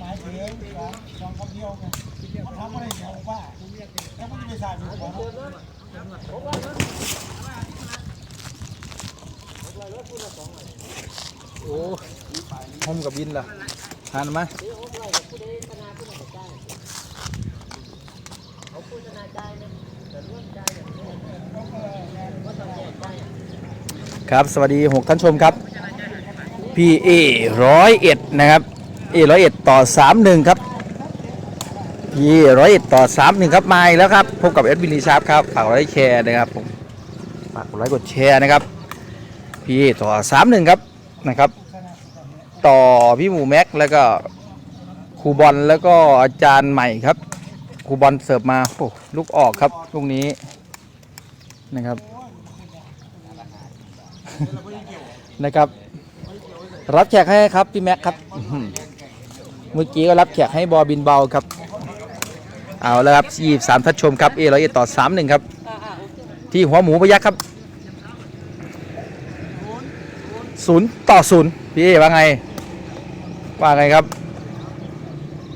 หมายถึงสองสองคำเดียวไงมันทำอะไรเดียวว่าแล้วมันจะไปสาดอยู่หัวเนาะโอ้ห้มกับบินเหรอทานไหม ครับสวัสดีหกท่านชมครับพี่เอร้อยเอ็ดนะครับเอร้อยเอ็ดต่อสามหนึ่งครับพี่ร้อยเอ็ดต่อสามหนึ่งครับมาอีกแล้วครับพบกับเอ็ดวินลีชาร์ปครับฝากไลค์แชร์นะครับผมฝากกดไลค์กดแชร์นะครับพี่เอต่อสามหนึ่งครับนะครับ ต่อพี่หมูแม็กแล้วก็ครูบอลแล้วก็อาจารย์ใหม่ครับครูบอลเสิร์ฟมาโอ้ลูกออกครับลูกนี้นะครับ นะครับ รับแขกให้ครับพี่แม็กครับเมื่อกี้ก็รับแขกให้บอบินเบาครับ เอาแล้วครับยี่สามทัดชมครับเอร้อยเอ็ดต่อสามหนึ่งครับ ที่หัวหมูพยักครับศูนย์ต่อศูนย์พี่เอว่าไง ว่าไงครับ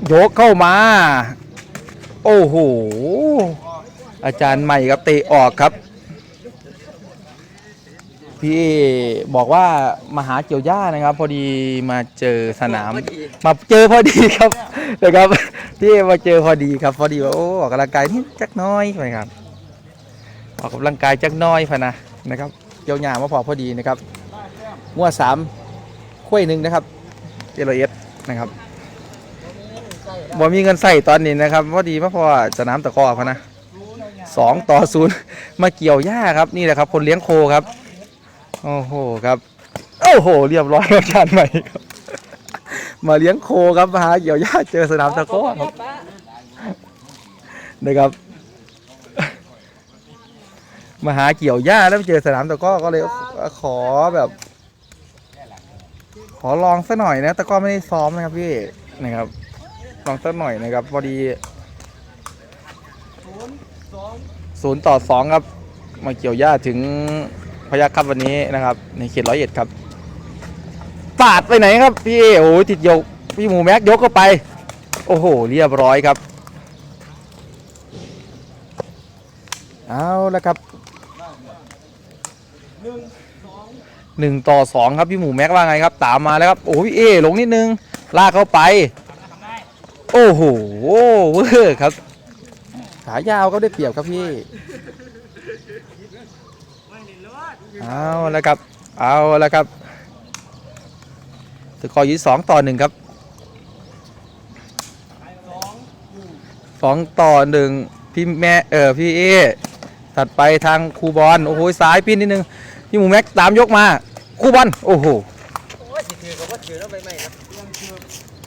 โยกเข้ามา โอ้โหอาจารย์ใหม่ครับเตะออกครับ พี่บอกว่ามาหาเกี่ยวหญ้านะครับ พอดีมาเจอสนาม มาเจอพอดีครับนะครับพี่มาเจอพอดีครับ พอดีว่าโอ้ออกกำลังกายนิดจักหน้อยไปครับ ออกกำลังกายจักหน้อยพะนะนะครับเกี่ยวหญ้ามาพอพอดีนะครับงวดสามคุ้ยหนึ่งนะครับเจรเอสนะครับบ่มีเงินใส่ตอนนี้นะครับพอดีมาพอสนามตะกร้อพะนะสองต่อศูนย์มาเกี่ยวหญ้าครับนี่แหละครับ คนเลี้ยงโคครับ โอ้โหครับโอ้โห เรียบร้อยอาจารย์ใหม่ครับ มาเลี้ยงโคครับมาหาเกี่ยวหญ้าเจอสนามตะกร้อครับนะครับ มาหาเกี่ยวหญ้าแล้วไปเจอสนามตะกร้อก็เลยขอแบบ ขอลองสักหน่อยนะตะกร้อไม่ได้ซ้อมนะครับพี่นะครับ ลองสักหน่อยนะครับพอดีศูนย์ต่อสองครับ มาเกี่ยวหญ้าถึง พยักครับวันนี้นะครับ ในเขตร้อยเอ็ดครับปาดไปไหนครับพี่โอ้ยติดยกพี่หมูแม็กยกเข้าไป โอ้โห เรียบร้อยครับ เอาแล้วครับหนึ่งต่อสองครับพี่หมูแม็กว่าไงครับ ตามมาแล้วครับโอ้พี่เอลงนิดนึง ลากเข้าไป โอ้โหเวอร์ครับขายาวก็ได้เปรียบครับพี่ เอาแล้วครับ เอาแล้วครับสกอร์อยี่สองต่อหนึ่งครับสองต่อหนึ่งพี่แม่เออพี่เอถัดไปทางครูบอลโอ้โหซ้ายปิ้นนิดนึงพี่หมูแม็กตามยกมาครูบอลโอ้โหโอ้ยสิถือก็ว่าถือแล้วใบไม้ครับ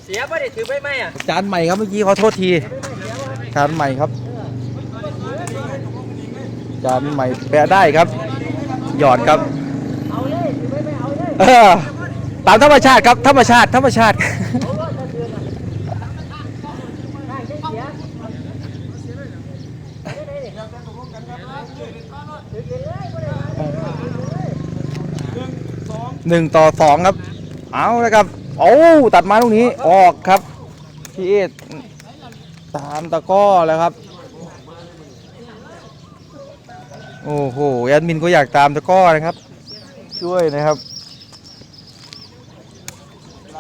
เสียไม่ได้ถือใบไม้อะจานใหม่ครับเมื่อกี้ขอโทษทีจานใหม่ครับจานใหม่แปะได้ครับ หยอดครับเอาเลยถือใบไม้เอาเลยเออตามธรรมชาติครับ ธรรมชาติ ธรรมชาติเพราะว่าถ้าเดือนอะได้เสียเสียได้ได้ดิถือกินเลยบ่ได้หนึ่งต่อสองครับ เอาแล้วครับ โอ้ตัดมาลูกนี้ออกครับพี่เอสตามตะกร้อแล้วครับ โอ้โหแอดมินก็อยากตามตะก้อนะครับ ช่วยนะครับ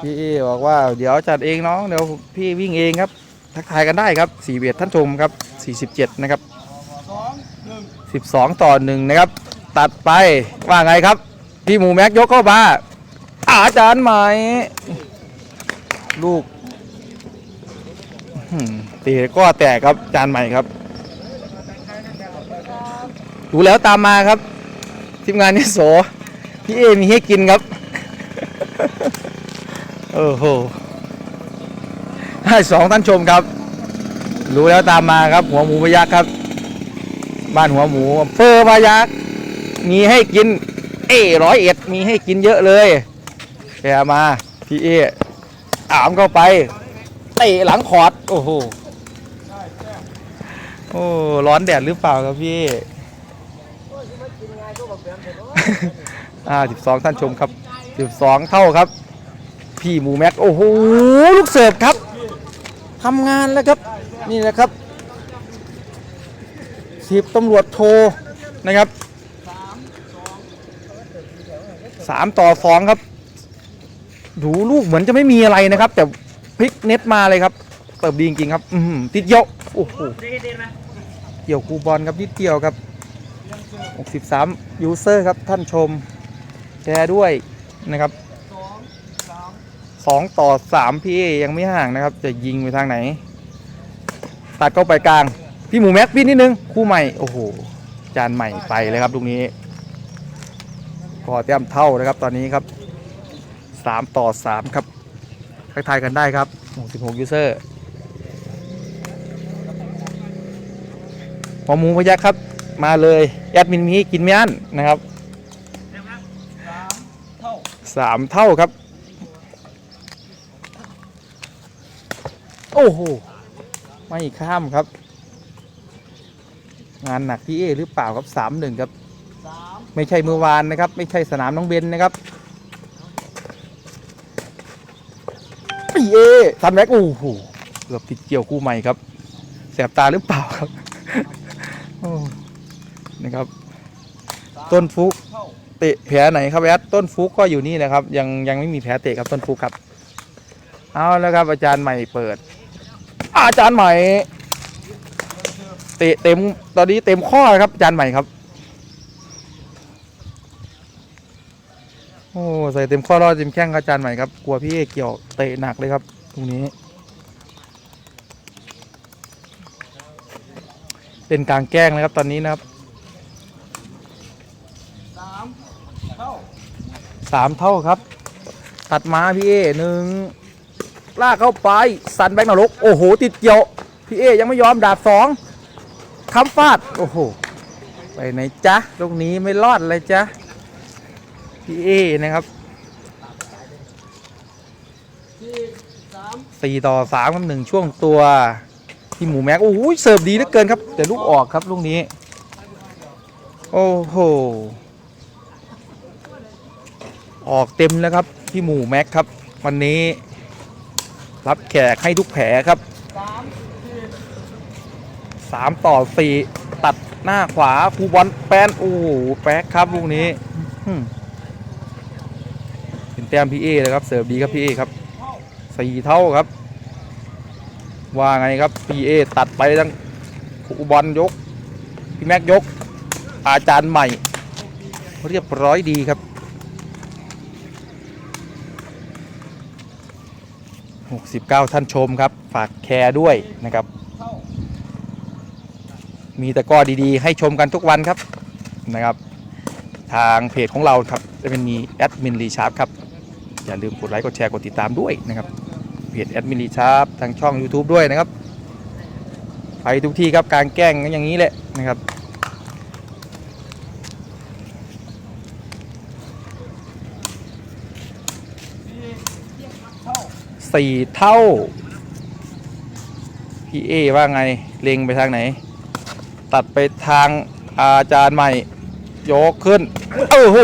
พี่เอบอกว่าเดี๋ยวจัดเองน้องเดี๋ยวพี่วิ่งเองครับ ทักทายกันได้ครับสี่เบียดท่านชมครับ 47 นะครับสองหนึ่ง12 ต่อหนึ่งนะครับ ตัดไปว่าไงครับ พี่หมูแม็กยกเข้ามาอาจารย์ไหมลูกอื้อหือตีก็แตกครับจานใหม่ครับ ดูแล้วตามมาครับ ทีมงานนิโสพี่เอมีให้กินครับโอ้โหให้สองท่านชมครับ รู้แล้วตามมาครับ หัวหมูพยักษ์ครับ บ้านหัวหมูอำเภอพายักมีให้กิน เอร้อยเอ็ดมีให้กินเยอะเลยแกมาพี่เออามเข้าไปเตะหลังขอด โอ้โหโอ้ร้อนแดดหรือเปล่าครับพี่ อ่าสิบสองท่านชมครับสิบสองเท่าครับ พี่หมูแม็กโอ้โหลูกเสิร์ฟครับทำงานแล้วครับนี่แหละครับสิบตำรวจโทรนะครับสามต่อสองครับ ดูลูกเหมือนจะไม่มีอะไรนะครับ แต่พลิกเน็ตมาเลยครับ เติบดีจริงๆครับ อืติดเยอะโอ้โหเกี่ยวคูบอลครับนิดเดียวครับ 63 ยูเซอร์ครับท่านชม แชร์ด้วยนะครับ2ต่อ3พี่ยังไม่ห่างนะครับ จะยิงไปทางไหน ตัดเข้าไปกลาง พี่หมูแม็กพี่นิดนึง คู่ใหม่ โอ้โห จานใหม่ไปเลยครับลูกนี้พอแต้มเท่านะครับตอนนี้ครับ 3 ต่อ 3 ครับทักทายกันได้ครับ16ยูเซอร์หอหมูพยักครับ มาเลยแอดมินมีกินไม่อั้นนะครับสามเท่าครับ โอ้โห ไม่ข้ามครับ งานหนักพี่เอหรือเปล่าครับสามหนึ่งครับ ไม่ใช่เมื่อวานนะครับ ไม่ใช่สนามน้องเบนนะครับพี่เอทันแม็กโอ้โหเกือบติดเกี่ยวคู่ใหม่ครับ แสบตาหรือเปล่าครับ นะครับ ต้นฟุกเตะแผลไหนครับแอดต้นฟุกก็อยู่นี่นะครับ ยังยังไม่มีแผลเตะครับต้นฟุกครับ เอาแล้วครับอาจารย์ใหม่เปิด อาจารย์ใหม่ เตะเต็มตอนนี้เต็มข้อครับอาจารย์ใหม่ครับโอ้ใส่เต็มข้อรอดเต็มแข้งครับอาจารย์ใหม่ครับกลัวพี่เอกเกี่ยวเตะหนักเลยครับ ตรงนี้ เป็นกลางแกล้งนะครับตอนนี้นะครับ สามเท่า สามเท่าครับ ตัดมาพี่เอหนึ่งลากเข้าไปสันแบงค์นรกโอ้โห ติดเกี่ยวพี่เอยังไม่ยอมดาบสองคำฟาด โอ้โห ไปไหนจ๊ะลูกนี้ไม่รอดเลยจ๊ะพี่เอนะครับสี่สามสี่ต่อสามครับหนึ่งช่วงตัวที่หมูแม็กโอ้โหเสิร์ฟดีเหลือเกินครับ แต่ลูกออกครับลูกนี้ โอ้โห ออกเต็มแล้วครับพี่หมูแม็กครับ วันนี้ รับแขกให้ทุกแผลครับสามต่อสี่ตัดหน้าขวาคูบอลแปนโอ้โหแป๊กครับลูกนี้หือเป็นแต้มพี่เอเลยครับเสิร์ฟดีครับพี่เอครับสี่เท่าครับ ว่าไงครับพี่เอตัดไปทั้งคูบอลยกพี่แม็กยก อาจารย์ใหม่ เรียบร้อยดีครับ 69 ท่านชมครับ ฝากแคร์ด้วยนะครับ มีแต่ก็ดีๆ ให้ชมกันทุกวันครับนะครับ ทางเพจของเราครับจะเป็นมีแอดมินรีชาร์ปครับ อย่าลืมกดไลค์กดแชร์กดติดตามด้วยนะครับ เพจแอดมินรีชาร์ปทางช่อง YouTube ด้วยนะครับ ไปทุกที่ครับการแกล้งกันอย่างนี้แหละนะครับ สี่เท่า พี่เอว่าไง เล็งไปทางไหน ตัดไปทางอาจารย์ใหม่ ยกขึ้น โอ้โห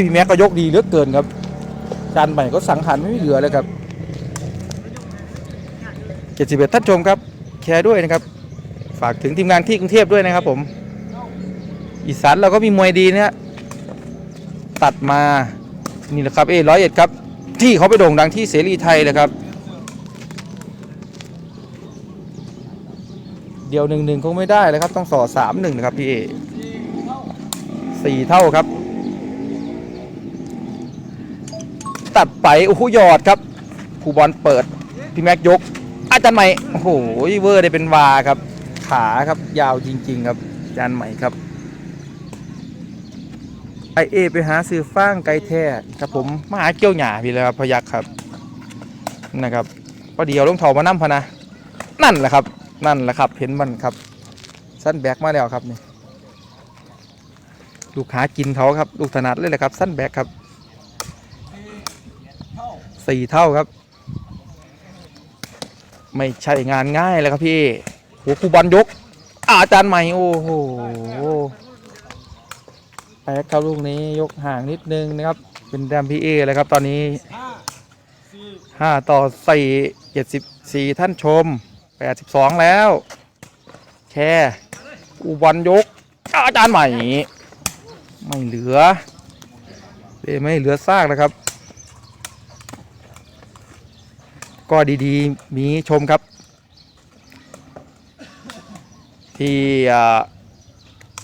พี่แม็กก็ยกดีเหลือเกินครับ อาจารย์ใหม่ก็สังหารไม่เหลือเลยครับ71ท่านชมครับ แชร์ด้วยนะครับ ฝากถึงทีมงานที่กรุงเทพด้วยนะครับผม อีสานเราก็มีมวยดีนะฮะตัดมา นี่แหละครับเอร้อยเอ็ดครับ ที่เขาไปโด่งดังที่เสรีไทยเลยครับ เดียวหนึ่งหนึ่งคงไม่ได้เลยครับ ต้องสอสามหนึ่งนะครับพี่เอสี่เท่าครับ ตัดไปโอ้โหหยอดครับผู้บอลเปิดพี่แม็กยก อาจารย์ใหม่โอ้โหเวอร์ได้เป็นวาครับ ขาครับยาวจริง ๆ ครับอาจารย์ใหม่ครับไอเอไปหาซื้อฟางไก่แท้ครับผมมาหาเกี้ยวหยาพี่เลยครับพยักครับนะครับพอเดียวลงเถามานั่มพนะนั่นแหละครับ นั่นแหละครับเห็นมันครับสั้นแบกมาแล้วครับนี่ลูกค้ากินเขาครับ ลูกถนัดเลยแหละครับ สั้นแบกครับสี่เท่าครับ ไม่ใช่งานง่ายเลยครับพี่หัวครูบอลยก อาจารย์ใหม่โอ้โหแป๊กครับลูกนี้ยกห่างนิดนึงนะครับ เป็นแดมพีเอเลยครับตอนนี้ห้าต่อสี่5ต่อ4 74ท่านชม 82แล้ว แค่อุบลยก อาจารย์ใหม่ ไม่เหลือเอ้ยไม่เหลือซากนะครับ ก็ดีๆ มีชมครับ ที่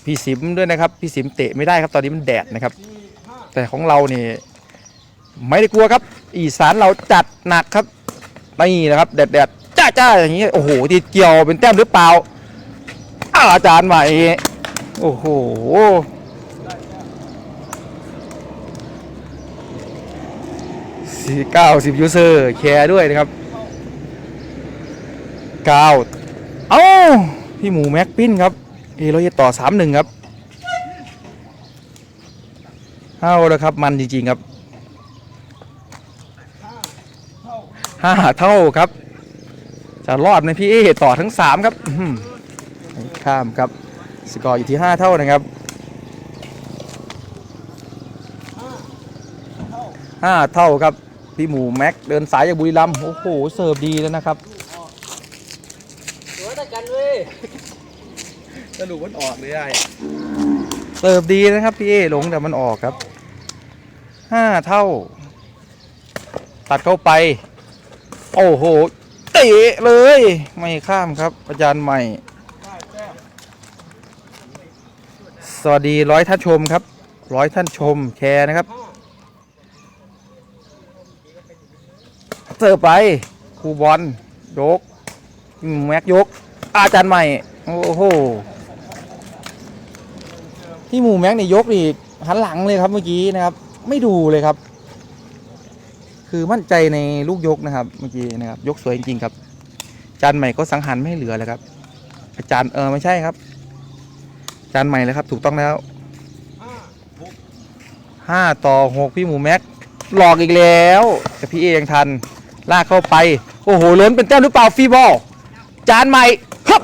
พี่สิมด้วยนะครับ พี่สิมเตะไม่ได้ครับตอนนี้มันแดดนะครับ แต่ของเราเนี่ไม่ได้กลัวครับ อีสานเราจัดหนักครับนี่นะครับ แดดแดด จ้าจ้าอย่างนี้โอ้โหทีเกี่ยวเป็นแต้มหรือเปล่าอ้าวอาจารย์ใหม่โอ้โหสี่เก้าสิบยูเซอร์แชร์ด้วยนะครับเก้าเอ้าพี่หมูแม็กปิ้นครับเอเราจะต่อสามหนึ่งครับเอาแล้วครับมันจริงๆครับห้าเท่าครับ จะรอดไหมพี่เอต่อทั้งสามครับอื้อหือข้ามครับ สกอร์อยู่ที่ห้าเท่านะครับห้าเท่าครับ พี่หมูแม็ก เดินสายจากบุรีรัมย์โอ้โห เสิร์ฟดีแล้วนะครับตัวตะกันเว้ยสรุปมันออกเลยได้เสิร์ฟดีนะครับพี่เอหลงแต่มันออกครับห้าเท่า ตัดเข้าไป โอ้โห เตะเลย ไม่ข้ามครับ อาจารย์ใหม่ สวัสดีร้อยท่านชมครับร้อยท่านชมแชร์นะครับเสิร์ฟไปครูบอลยกแม็กยก อาจารย์ใหม่ โอ้โหที่หมู่แม็กนี่ยกนี่หันหลังเลยครับเมื่อกี้นะครับ ไม่ดูเลยครับ คือมั่นใจในลูกยกนะครับ เมื่อกี้นะครับ ยกสวยจริงๆครับจารย์ใหม่ก็สังหารไม่เหลือเลยครับ อาจารย์เออไม่ใช่ครับ จารย์ใหม่เลยครับ ถูกต้องแล้วห้าต่อหกพี่หมูแม็กหลอกอีกแล้วแต่พี่เอยังทัน ลากเข้าไป โอ้โหล้นเป็นแต้มหรือเปล่าฟีบอลจานใหม่ครับ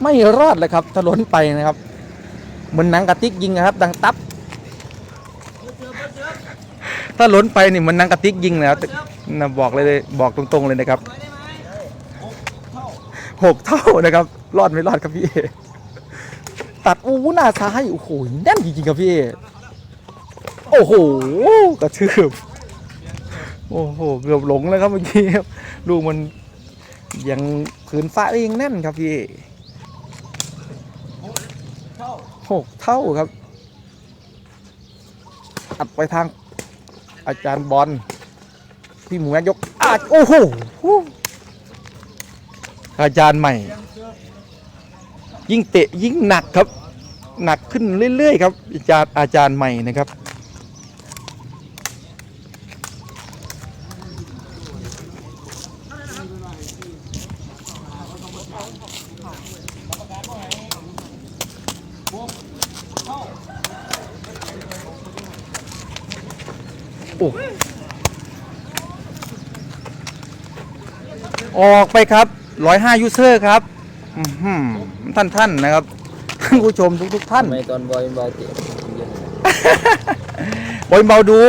ไมไม่รอดเลยครับถ้าล้นไปนะครับเหมือนหนังกระติกยิงนะครับ ดังตับ ถ้าล้นไปนี่มันนังกระติกยิงนะครับนะบอกเลยบอกตรงๆเลยนะครับหกเท่านะครับ รอดไม่รอดครับพี่ ตัดอู้หน้าซ้ายโอ้โหแน่นจริงๆครับพี่โอ้โหกระชืบโอ้โหเกือบหลงแล้วครับเมื่อกี้ครับลูกมันยังผืนฟ้ายังแน่นครับพี่หกเท่าครับอัดไปทาง อาจารย์บอลพี่หมูแม็กยกอาโอ้โหอาจารย์ใหม่ ยิ่งเตะยิ่งหนักครับ หนักขึ้นเรื่อยๆครับ อาจารย์อาจารย์ใหม่นะครับ ออกไปครับ105ยูเซอร์ครับอื้อหือท่านท่านๆนะครับท่านผู้ชมทุกทุกๆท่านทำไมตอนบอยบอยเตะเยอะบอยเบาดู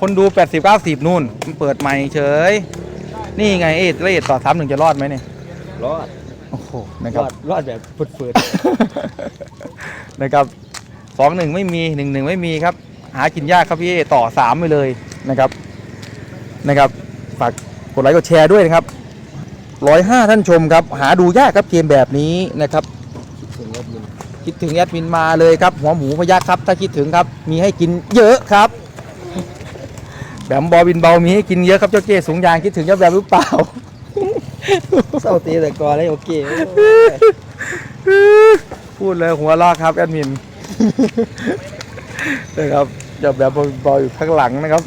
คนดู80 90นู่นมันเปิดใหม่เฉย นี่ไงเอ็ดเอ็ดต่อสามหนึ่งจะรอดไหมเนี่ย รอด โอ้โห นะครรับอดรอดแบบฝืดนะครับสองหนึ่งไม่มีหนึ่งหนึ่งไม่มีครับ หากินยากครับพี่เอต่อสามไปเลยนะครับ นะครับ ฝากกดไลค์กดแชร์ด้วยนะครับ ร้อยห้าท่านชมครับ หาดูยากครับเกมแบบนี้นะครับๆถึงแล้วยินคิดถึงแอดมินมาเลยครับ หัวหมูพยักครับ ถ้าคิดถึงครับ มีให้กินเยอะครับแบมบอบินเบามีให้กินเยอะครับเจ้าเก้สูงยางคิดถึงเจ้าแบบหรือเปล่าเศร้าตีแต่ก่อนเลยโอเคพูดเลยหัวลอกครับแอดมินนะครับเจ้าแบบบอลอยู่ข้างหลังนะครับ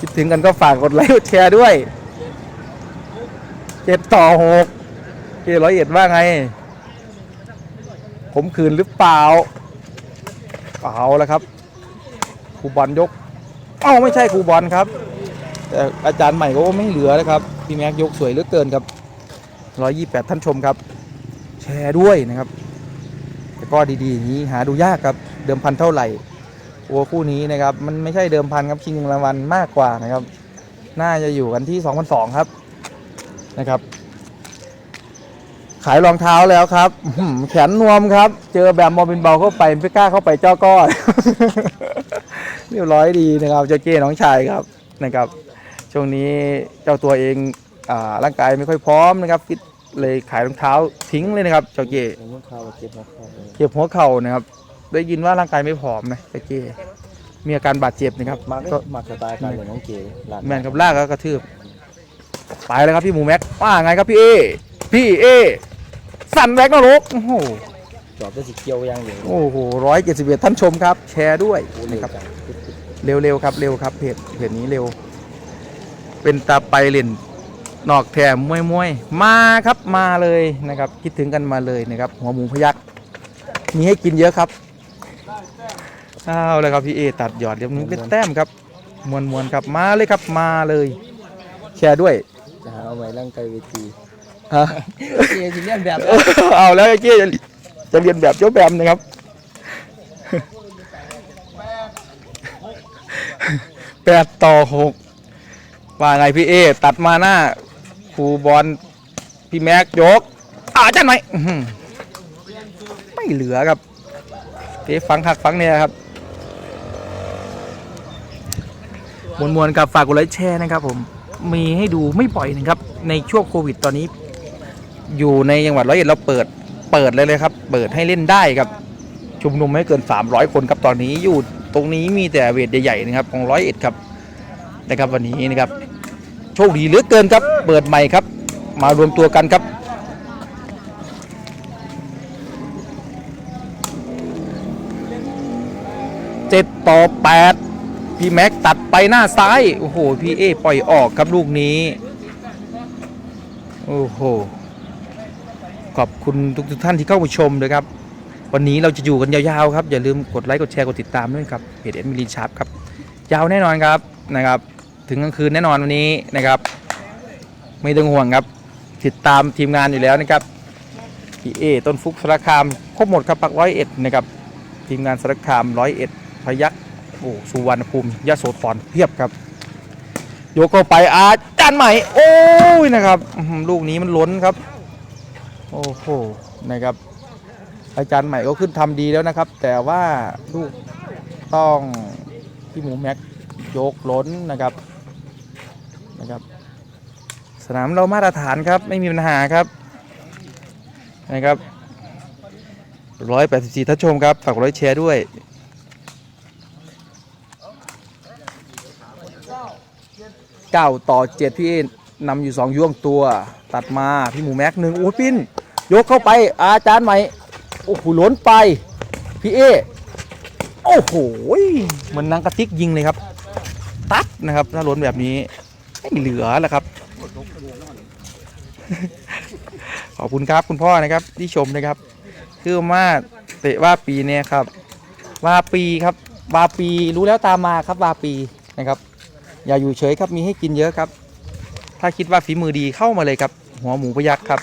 คิดถึงกันก็ฝากกดไลค์กดแชร์ด้วย เจ็ดต่อหกเก้ร้อยเอ็ดว่าไง ผมคืนหรือเปล่า เอาแล้วครับครูบอลยก เอ้าไม่ใช่ครูบอลครับ แต่อาจารย์ใหม่ก็ไม่เหลือนะครับ พี่แม็กยกสวยเหลือเกินครับ128ท่านชมครับ แชร์ด้วยนะครับกระกอร์ดีๆอย่างนี้หาดูยากครับ เดิมพันเท่าไหร่วัวคู่นี้นะครับ มันไม่ใช่เดิมพันครับชิงรางวัลมากกว่านะครับ น่าจะอยู่กันที่ 2,002 ครับ นะครับ ขายรองเท้าแล้วครับอื้อหือแขนนวมครับ เจอแบบมอบินเบาเข้าไปไม่กล้าเข้าไปเจ้าก้อนเรียบร้อยดีนะครับเจ้าเก้น้องชายครับนะครับ ช่วงนี้เจ้าตัวเองอาร่างกายไม่ค่อยพร้อมนะครับฟิตเลยขายรองเท้าทิ้งเลยนะครับเจ้าเก้ผมว่าเขาเจ็บมาเขาเจ็บหัวเข่านะครับ ได้ยินว่าร่างกายไม่พร้อมนะเจ้าเก้มีอาการบาดเจ็บนะครับมาก็มาสไตล์การเล่นของเก๋หลานแมนกับลากแล้วกระทืบ ไปเลยครับพี่หมูแม็กว่าไงครับพี่เอพี่เอสั่นแม็กนรกโอ้โหจอบได้สิเกี่ยวยังอยู่โอ้โหร้อยเจ็ดสิบเอ็ดท่านชมครับ แชร์ด้วยนี่นะคครัรับบเร็วๆครับเร็วครับเพจเพจนี้เร็ว เป็นตาไปเล่นนอกแถมมวยมวยๆมาครับมาเลยนะครับ คิดถึงกันมาเลยนะครับ หัวหมูพยักมีให้กินเยอะครับเอาเลยครับพี่เอตัดหยอดเดี๋ยวนี้เป็นแต้มครับมวนมวนๆครับมาเลยครับมาเลย แชร์ด้วย จะหาเอาไว้ร่างกายเวทีฮะเก๋สิเลียนแบบเอาแล้วไอ้เกี้ยจะจะเรียนแบบเจ้าแบมนะครับแปดต่อหกว่าไงพี่เอ ตัดมาหน้าครูบอลพี่แม็กยกอาจารย์ไหมอื้อหือไม่เหลือครับเอ๊ะฟังหักฟังเนี่ยครับมวลมวลๆกับฝากกดไลค์แชร์นะครับผม มีให้ดูไม่บ่อยนะครับ ในช่วงโควิดตอนนี้ อยู่ในจังหวัดร้อยเอ็ดเราเปิดเปิดเลยเลยครับ เปิดให้เล่นได้ครับชุมนุมไม่เกิน 300 คนครับตอนนี้อยู่ตรงนี้มีแต่เวทใหญ่ๆนะครับของร้อยเอ็ดครับนะครับวันนี้นะครับโชคดีเหลือเกินครับเปิดใหม่ครับ มารวมตัวกันครับเจ็ดต่อแปด พี่แม็กตัดไปหน้าซ้าย โอ้โห พี่เอปล่อยออกครับลูกนี้ โอ้โห ขอบคุณทุกท่านที่เข้ามาชมเลยครับ วันนี้เราจะอยู่กันยาวๆครับ อย่าลืมกดไลค์ กดแชร์ กดติดตามด้วยครับ เพจเอ็มมิลินชาร์ปครับ ยาวแน่นอนครับนะครับ ถึงกลางคืนแน่นอนวันนี้นะครับ ไม่ต้องห่วงครับ ติดตามทีมงานอยู่แล้วนะครับ พี่เอต้นฟุกสารคามครบหมดครับปักร้อยเอ็ดนะครับ ทีมงานสารคามร้อยเอ็ดพยัก โอ้สุวรรณภูมิยะโสธรเพียบครับ โยกเข้าไปอาจารย์ใหม่ โอ้ยนะครับลูกนี้มันล้นครับ โอ้โหนะครับ อาจารย์ใหม่ก็ขึ้นทำดีแล้วนะครับ แต่ว่าลูกต้องพี่หมูแม็กยกล้นนะครับนะครับ สนามเรามาตรฐานครับไม่มีปัญหาครับนะครับร้อยแปดสิบสี่ท่านชมครับฝากกดไลค์แชร์ด้วย เก้าต่อเจ็ดพี่เอนำอยู่สองย่วงตัว ตัดมาพี่หมูแม็กหนึ่งโอ้ยปิ้น ยกเข้าไปอาจารย์ใหม่ โอ้โหล้นไป พี่เอ โอ้โหเหมือนนางกระติกยิงเลยครับ ตัดนะครับถ้าล้นแบบนี้ ไม่เหลือแล้วครับ ขอบคุณครับคุณพ่อนะครับที่ชมนะครับ คือมาเตะว่าปีเนี่ยครับว่าปีครับ วาปีรู้แล้วตามมาครับวาปีนะครับ อย่าอยู่เฉยครับมีให้กินเยอะครับ ถ้าคิดว่าฝีมือดีเข้ามาเลยครับ หัวหมูพยักครับ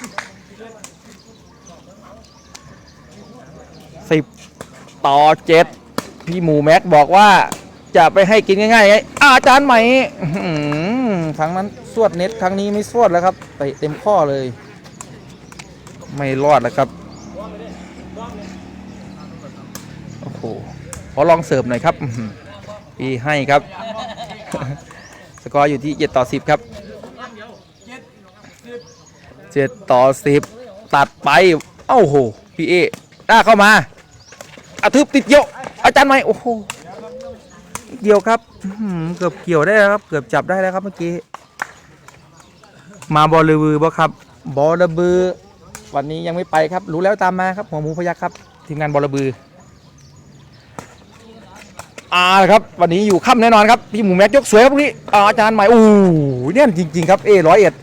สิบต่อเจ็ดพี่หมูแม็กบอกว่าจะไปให้กินง่ายๆไงอาจารย์ใหม่ครั้งนั้นสวดเน็ตครั้งนี้ไม่สวดแล้วครับเตะเต็มข้อเลย ไม่รอดแล้วครับโอ้โหขอลองเสิร์ฟหน่อยครับพี่ให้ครับ สกอร์อยู่ที่ 7 ต่อ 10 ครับ 7 ต่อ 10 ตัดไป เอ้าโหพี่เอด้าเข้ามาอาทึบติดเกี่ยอาจารย์ใหม่โอ้โหเกี่ยวครับเกือบเกี่ยวได้แล้วครับ เกือบจับได้แล้วครับเมื่อกี้ มาบอลลือบ่ครับบอลเบือ วันนี้ยังไม่ไปครับ รู้แล้วตามมาครับหัวหมูพยักครับ ทีมงานบอลบือ อ่าครับวันนี้อยู่ค่ำแน่นอนครับพี่หมูแม็กยกสวยครับนี้อาจารย์ใหม่โอ้เนี่ยจริง ๆ ครับเอร้อยเอ็ด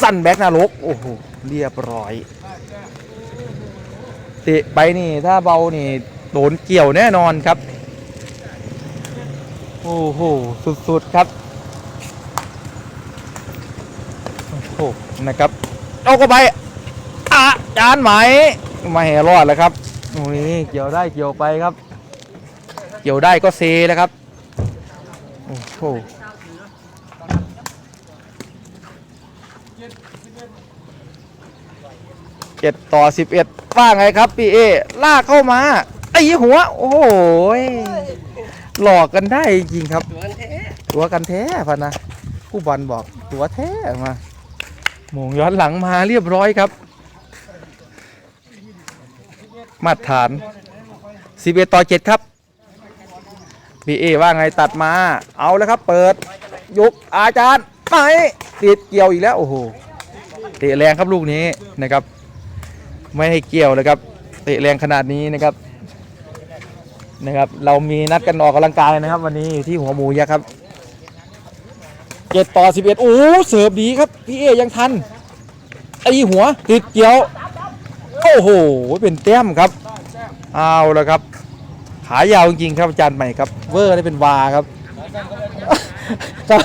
สั้นแบ็กนรกโอ้โหเรียบร้อยเตะไปนี่ถ้าเบานี่โดนเกี่ยวแน่นอนครับ โอ้โหสุดๆครับโอ้โหนะครับเอาก็ไปอาจารย์ไหมไม่ให้รอดแล้วครับโอ้ยเกี่ยวได้เกี่ยวไปครับ เกี่ยวได้ก็เซแล้วครับ โอ้โหเจ็ดต่อสิบเอ็ดว่าไงครับพี่เอลากเข้ามาไอ้หัว โอ้โหหลอกกันได้จริงครับตัวนั้นแท้ตัวกันแท้พันนะผู้บอลบอกตัวแท้มาหมงย้อนหลังมาเรียบร้อยครับ มาตรฐาน 11 ต่อ 7 ครับ พี่เอว่าไงตัดมา เอาแล้วครับ เปิดยุกอาจารย์ไปติดเกี่ยวอีกแล้วโอ้โหเตะแรงครับลูกนี้นะครับ ไม่ให้เกี่ยวเลยครับเตะแรงขนาดนี้นะครับนะครับ เรามีนัดกันออกกำลังกายนะครับ วันนี้อยู่ที่หัวหมูยักษ์ครับเจ็ดต่อสิบเอ็ดโอ้เสิร์ฟดีครับพี่เอยังทันไอหัวติดเกี่ยวโอ้โหเป็นแต้มครับเอาแล้วครับายาวจริงๆครับอาจารย์ใหม่ครับ เวอร์ได้เป็นวาครับครับ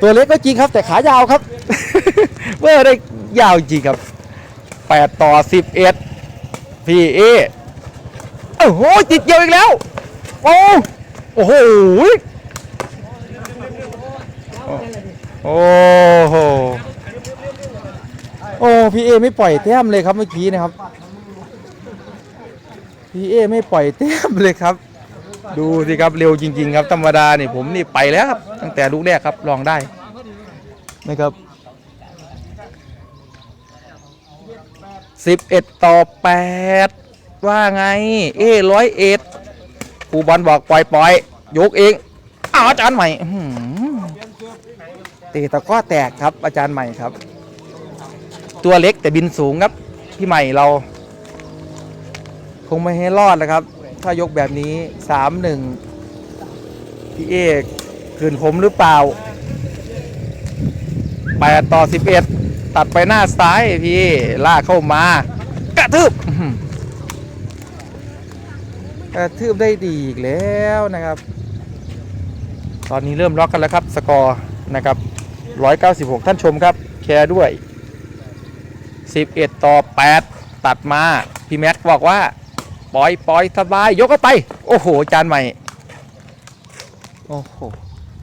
ตัวเล็กก็จริงครับ แต่ขายาวครับ เวอร์ได้ยาวจริงครับ8ต่อ11พี่เอโอ้โหติดเกี่ยวอีกแล้ว โอ้โอ้โหโอ้โหโอ้พี่เอไม่ปล่อยแต้มเลยครับเมื่อกี้นะครับ พี่เอไม่ปล่อยแต้มเลยครับ ดูสิครับเร็วจริง ๆ ครับธรรมดาเนี่ผมนี่ไปแล้วครับตั้งแต่ลูกแรกครับลองได้นะครับ11ต่อ8ว่าไง เอร้อยเอ็ดครูบอลบอกปล่อยปล่อยยกเองอ้าวอาจารย์ใหม่ตะตะก้อแตกครับอาจารย์ใหม่ครับ ตัวเล็กแต่บินสูงครับ พี่ใหม่เรา งไม่ให้รอดนะครับ ถ้ายกแบบนี้3-1พี่เอกคืนผมหรือเปล่า8ต่อ11ตัดไปหน้าซ้ายพี่ ลากเข้ามากระทืบกระทืบได้ดีอีกแล้วนะครับ ตอนนี้เริ่มล็อกกันแล้วครับ สกอร์นะครับ 196 ท่านชมครับ แชร์ด้วย 11 ต่อ 8 ตัดมา พี่แม็กบอกว่า ปล่อยปล่อยสบาย ยกเข้าไป โอ้โห จานใหม่ โอ้โห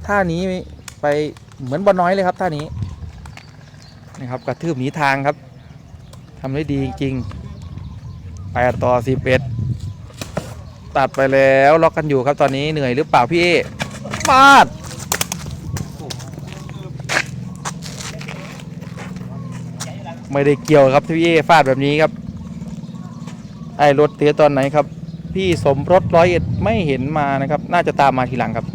ท่านี้ไปเหมือนบอลน้อยเลยครับท่านี้ นะครับกระทืบหนีทางครับทำได้ดีจริงๆ8ต่อ11ตัดไปแล้วล็อกกันอยู่ครับตอนนี้เหนื่อยหรือเปล่าพี่เอปาดไม่ได้เกี่ยวครับพี่เอฟาดแบบนี้ครับ ไอ้รถเตียตอนไหนครับ พี่สมรสร้อยเอ็ดไม่เห็นมานะครับ น่าจะตามมาทีหลังครับ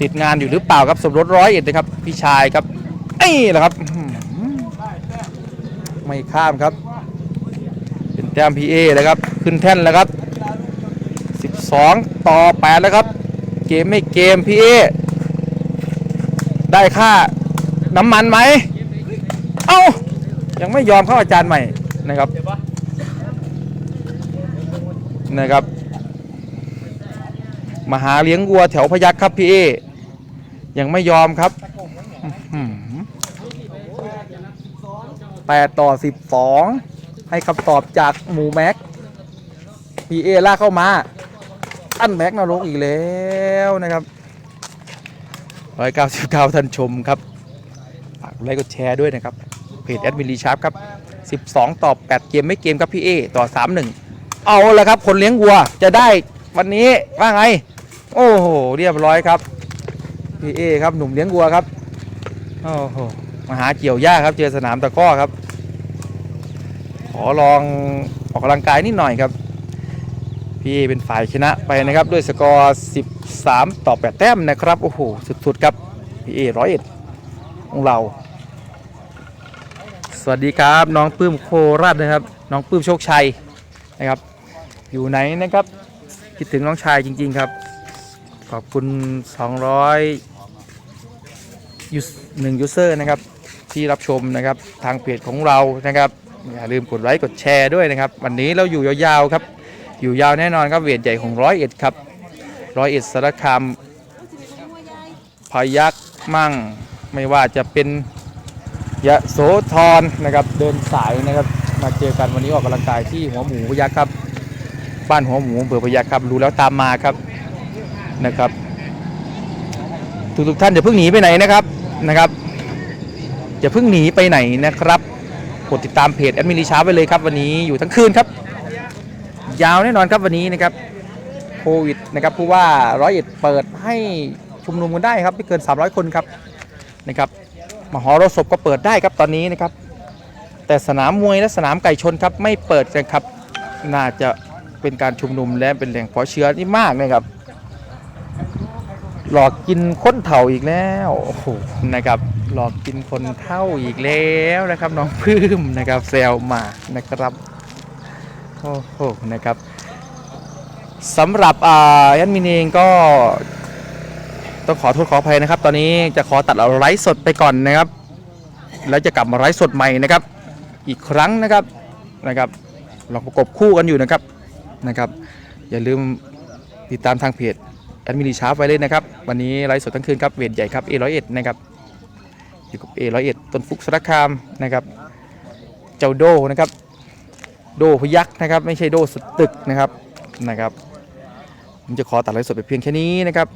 ติดงานอยู่หรือเปล่าครับสมรสร้อยเอ็ดนะครับ พี่ชายครับไอ้แหละครับ ไม่ข้ามครับ เป็นแต้มพีเอเลยครับ ขึ้นแท่นแล้วครับ 12 ต่อ 8 แล้วครับ เกมไม่เกมพีเอได้ค่าน้ำมันไหม เอ้า ยังไม่ยอมเข้าอาจารย์ใหม่นะครับ นะครับมาหาเลี้ยงวัวแถวพยัคฆ์ครับพี่เอยังไม่ยอมครับแปดต่อสิบสองให้คำตอบจากหมูแม็กพี่เอลากเข้ามา อันแม็กนรกอีกแล้วนะครับร้อยเก้าสิบเก้าท่านชมครับฝากไลค์กดแชร์ด้วยนะครับ เพจแอดมินรีชาร์ปครับ12ต่อ8เกมไม่เกมครับพี่เอต่อ3-1 เอาละครับ คนเลี้ยงวัวจะได้วันนี้ว่าไง โอ้โหเรียบร้อยครับพี่เอครับหนุ่มเลี้ยงวัวครับโอ้โหมาหาเกี่ยวหญ้าครับ เจอสนามตะก้อครับ ขอลองออกกำลังกายนิดหน่อยครับ พี่เอเป็นฝ่ายชนะไปนะครับ ด้วยสกอร์ 13 ต่อ 8 แต้มนะครับ โอ้โห สุด ๆ ครับ พี่เอร้อยเอ็ดของเรา สวัสดีครับ น้องปื้มโคราชนะครับ น้องปื้มโชคชัยนะครับ อยู่ไหนนะครับ คิดถึงน้องชายจริง ๆ ครับ ขอบคุณ 200ยูหนึ่งยูเซอร์นะครับ ที่รับชมนะครับทางเพจของเรานะครับ อย่าลืมกดไลค์กดแชร์ด้วยนะครับ วันนี้เราอยู่ยาวๆครับ อยู่ยาวแน่นอนครับเวทใหญ่ของร้อยเอ็ดครับร้อยเอ็ดสารคามพายักมั่งไม่ว่าจะเป็นยะโสธรนะครับ เดินสายนะครับ มาเจอกันวันนี้ออกกำลังกายที่หัวหมูพยักษ์ครับ บ้านหัวหมูอำเภอพยัครับรู้แล้วตามมาครับนะครับ ทุกทุกๆท่านอย่าเพิ่งหนีไปไหนนะครับนะครับอย่าเพิ่งหนีไปไหนนะครับกดติดตามเพจแอดมินลีช้าไว้เลยครับ วันนี้อยู่ทั้งคืนครับ ยาวแน่นอนครับวันนี้นะครับโควิดนะครับผู้ว่าร้อยเอ็ดเปิดให้ชุมนุมกันได้ครับไม่เกิน 300 คนครับนะครับมหรสพก็เปิดได้ครับตอนนี้นะครับ แต่สนามมวยและสนามไก่ชนครับไม่เปิดกันครับน่าจะ เป็นการชุมนุมและเป็นแหล่งเพาะเชื้อที่มากนะครับ หลอกกินคนเถ่าอีกแล้วโอ้โหนะครับ หลอกกินคนเท่าอีกแล้วนะครับ น้องพื้มนะครับแซวมานะครับโอ้โหนะครับสำหรับอ่ายันมินเองก็ต้องขอโทษขออภัยนะครับ ตอนนี้จะขอตัดเอาไลฟ์สดไปก่อนนะครับ แล้วจะกลับมาไลฟ์สดใหม่นะครับ อีกครั้งนะครับนะครับเราประกบคู่กันอยู่นะครับ นะครับ อย่าลืมติดตามทางเพจแอดมินิชาร์ฟไว้เลยนะครับ วันนี้ไลฟ์สดทั้งคืนครับเวทใหญ่ครับ A101 นะครับอยู่กับ A101 ต้นฟุกสารคามนะครับเจ้าโดนะครับ โดพยักษ์นะครับ ไม่ใช่โดสตึกนะครับนะครับผมจะขอตัดไลฟ์สดไปเพียงแค่นี้นะครับ